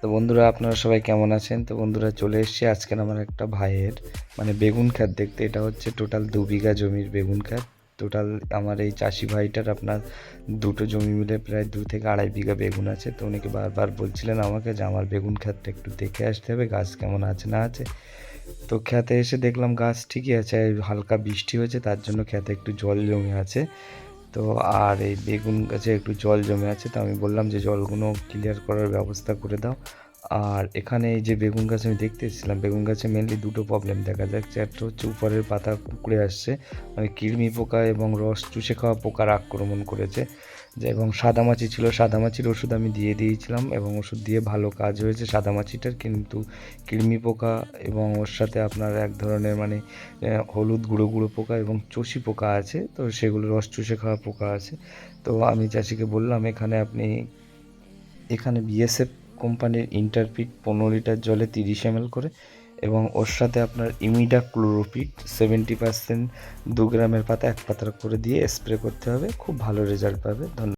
তো বন্ধুরা, আপনারা সবাই কেমন আছেন? তো বন্ধুরা, চলে এসেছি আজকের আমার একটা ভাইয়ের মানে বেগুন ক্ষেত দেখতে। এটা হচ্ছে টোটাল দু বিঘা জমির বেগুন ক্ষেত। টোটাল আমার এই চাষি ভাইটার আপনার দুটো জমি মিলে প্রায় দু থেকে আড়াই বিঘা বেগুন আছে। তো উনিকে বারবার বলছিলেন আমাকে যে, আমার বেগুন ক্ষেতটা একটু দেখে আসতে হবে, গাছ কেমন আছে না আছে? তো খেতে এসে দেখলাম গাছ ঠিকই আছে, হালকা বৃষ্টি হয়েছে, তার জন্য খেতে একটু জল জমে আছে। তো আর এই বেগুন গাছে একটু জল জমে আছে, তো আমি বললাম যে জলগুলো ক্লিয়ার করার ব্যবস্থা করে দাও। আর এখানে এই যে বেগুন গাছ আমি দেখতে এসেছিলাম বেগুন গাছে মেনলি দুটো প্রবলেম দেখা যাচ্ছে। একটা হচ্ছে উপরের পাতা কুকড়ে আসছে মানে কৃমি পোকা এবং রস চুষে খাওয়া পোকার আক্রমণ করেছে। যে এবং সাদামাছি ছিল, সাদামাছির ওষুধ আমি দিয়ে দিয়েছিলাম এবং ওষুধ দিয়ে ভালো কাজ হয়েছে। সাদামাছিটার কিন্তু কৃমি পোকা এবং ওর সাথে আপনার এক ধরনের মানে হলুদ গুঁড়ো গুঁড়ো পোকা এবং চষি পোকা আছে, তো সেগুলো রস চুষে খাওয়া পোকা আছে। তো আমি চাষিকে বললাম, এখানে আপনি, এখানে বিএসএফ কোম্পানির ইন্টারপিক পনেরো লিটার জলে তিরিশ এম করে এবং ওর সাথে আপনার ইমিডা ক্লোরোপিট সেভেন্টি পার্সেন্ট দু গ্রামের পাতা এক পাতা করে দিয়ে স্প্রে করতে হবে। খুব ভালো রেজাল্ট পাবে। ধন্যবাদ।